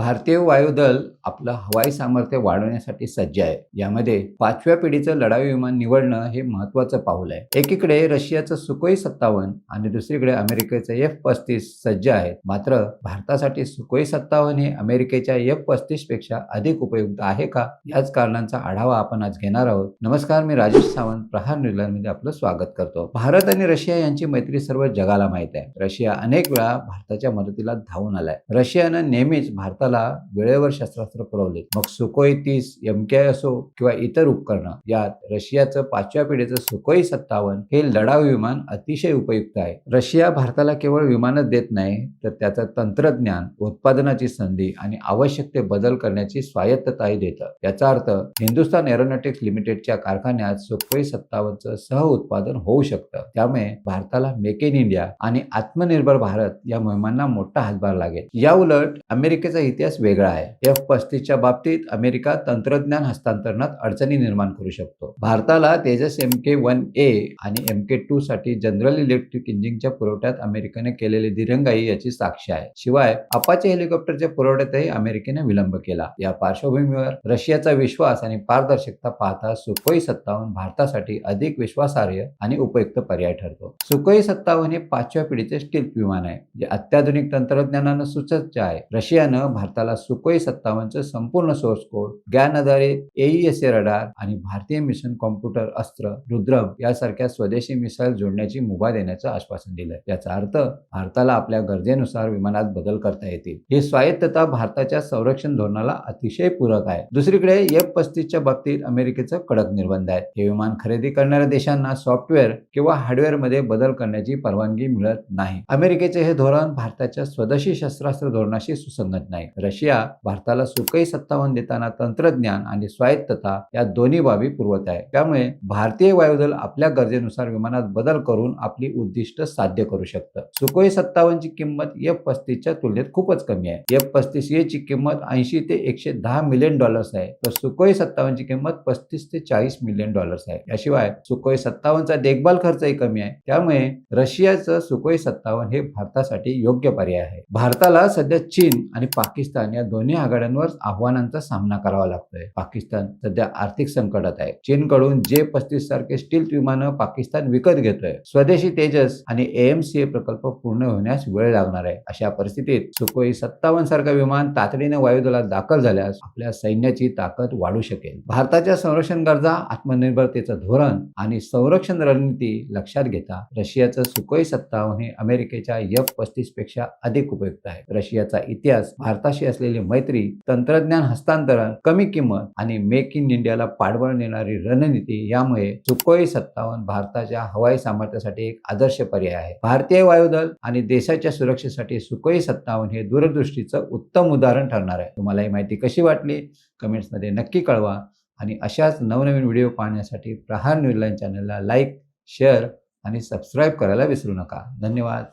भारतीय वायुदल आपलं हवाई सामर्थ्य वाढवण्यासाठी सज्ज आहे. यामध्ये पाचव्या पिढीचं लढाऊ विमान निवडणं हे महत्वाचं पाऊल आहे. एकीकडे रशियाचं सुकोई सत्तावन्न आणि दुसरीकडे अमेरिकेचं एफ पस्तीस सज्ज आहेत मात्र भारतासाठी सुकोई सत्तावन्न हे अमेरिकेच्या एफ पस्तीसपेक्षा अधिक उपयुक्त आहे का? याच कारणांचा आढावा आपण आज घेणार आहोत. नमस्कार मी राजेश सावंत प्रहार न्यूझीलंडमध्ये आपलं स्वागत करतो. भारत आणि रशिया यांची मैत्री सर्व जगाला माहीत आहे. रशिया अनेक वेळा भारताच्या मदतीला धावून आलाय. रशियानं नेहमीच भारताला वेळेवर शस्त्र शस्त्र पुरवले. मग सुकोई तीस एमकेआय असो किंवा इतर उपकरणं यात रशियाचं पाचव्या पिढीचं सुकोई सत्तावन्न हे लढाऊ विमान अतिशय उपयुक्त आहे. रशिया भारताला केवळ विमानच देत नाही तर त्याचं तंत्रज्ञान उत्पादनाची संधी आणि आवश्यक ते बदल करण्याची स्वायत्तताही देतं. याचा अर्थ हिंदुस्थान एरोनॉटिक्स लिमिटेडच्या कारखान्यात सुखोई सत्तावन्नचं सह उत्पादन होऊ शकतं. त्यामुळे भारताला मेक इन इंडिया आणि आत्मनिर्भर भारत या मोहिमांना मोठा हातभार लागेल. या उलट अमेरिकेचा इतिहास वेगळा आहे. एफ पस्तीसच्या बाबतीत अमेरिका तंत्रज्ञान हस्तांतरणात अडचणी निर्माण करू शकतो. भारताला Tejas M K one A आणि एम के टू साठी जनरल इलेक्ट्रिक इंजिनच्या पुरवठ्यात अमेरिकेने केलेली दिरंगाई याची साक्ष आहे. शिवाय अपाचे हेलिकॉप्टरच्या पुरवठ्यातही अमेरिकेने विलंब केला. या पार्श्वभूमीवर रशियाचा विश्वास आणि पारदर्शकता पाहता सुखोई सत्तावन्न भारतासाठी अधिक विश्वासार्ह आणि उपयुक्त पर्याय ठरतो. सुखोई सत्तावन्न हे पाचव्या पिढीचे स्टील विमान आहे जे अत्याधुनिक तंत्रज्ञानानं सुसज्ज आहे. रशियानं भारताला सुखोई आमचा संपूर्ण सोर्स कोड ज्ञान आधारित एईएसए रडार आणि भारतीय मिशन कॉम्प्युटर अस्त्र रुद्रम यासारख्या स्वदेशी मिसाईल जोडण्याची मुभा देण्याचं आश्वासन दिलं याचा अर्थ भारताला आपल्या गरजेनुसार विमानात बदल करता येतील. ही स्वायत्तता भारताच्या संरक्षण धोरणाला अतिशय पूरक आहे. दुसरीकडे एफ पस्तीसच्या बाबतीत अमेरिकेचं कडक निर्बंध आहे. हे विमान खरेदी करणाऱ्या देशांना सॉफ्टवेअर किंवा हार्डवेअरमध्ये बदल करण्याची परवानगी मिळत नाही. अमेरिकेचे हे धोरण भारताच्या स्वदेशी शस्त्रास्त्र धोरणाशी सुसंगत नाही. रशिया भारताला सुकई सत्तावन्न देताना तंत्रज्ञान आणि स्वायत्तता या दोन्ही बाबी पुरवत आहे. त्यामुळे भारतीय वायुदल आपल्या गरजेनुसार विमानात बदल करून आपली उद्दिष्ट साध्य करू शकतं. सुकोई सत्तावन्नची किंमत एफ पस्तीसच्या तुलनेत खूपच कमी आहे. एफ पस्तीस ची किंमत ऐंशी ते एकशे दहा मिलियन डॉलर्स आहे. तर सुकोई सत्तावन्नची किंमत पस्तीस ते चाळीस मिलियन डॉलर्स आहे. याशिवाय सुखोई सत्तावन्नचा देखभाल खर्चही कमी आहे. त्यामुळे रशियाचं सुकोई सत्तावन्न हे भारतासाठी योग्य पर्याय आहे. भारताला सध्या चीन आणि पाकिस्तान या दोन्ही आघाड्यांवर आव्हानांचा सामना करावा लागतोय. पाकिस्तान सध्या आर्थिक संकटात आहे. चीनकडून जे पस्तीस सारखे स्टील विमानं पाकिस्तान विकत घेतोय. स्वदेशी तेजस आणि एएमसीए प्रकल्प पूर्ण होण्यास वेळ लागणार आहे. अशा परिस्थितीत सुखोई सत्तावन्न सारखं विमान तातडीने वायुदलात दाखल झाल्यास आपल्या सैन्याची ताकद वाढू शकेल. भारताच्या संरक्षण गरजा आत्मनिर्भरतेचं धोरण आणि संरक्षण रणनीती लक्षात घेता रशियाचं सुकोई सत्तावन्न हे अमेरिकेच्या एफ पस्तीसपेक्षा अधिक उपयुक्त आहे. रशियाचा इतिहास भारताशी असलेली मैत्री तंत्र तंत्रज्ञान हस्तांतरण कमी किंमत आणि मेक इन इंडियाला पाठबळ देणारी रणनीती यामुळे सुकोई सत्तावन्न भारताच्या हवाई सामर्थ्यासाठी एक आदर्श पर्याय आहे. भारतीय वायुदल आणि देशाच्या सुरक्षेसाठी सुकोई सत्तावन्न हे दूरदृष्टीचं उत्तम उदाहरण ठरणार आहे. तुम्हाला ही माहिती कशी वाटली? कमेंट्समध्ये नक्की कळवा. आणि अशाच नवनवीन व्हिडिओ पाहण्यासाठी प्रहार न्यूजलाईन चॅनलला लाईक शेअर आणि सबस्क्राईब करायला विसरू नका. धन्यवाद.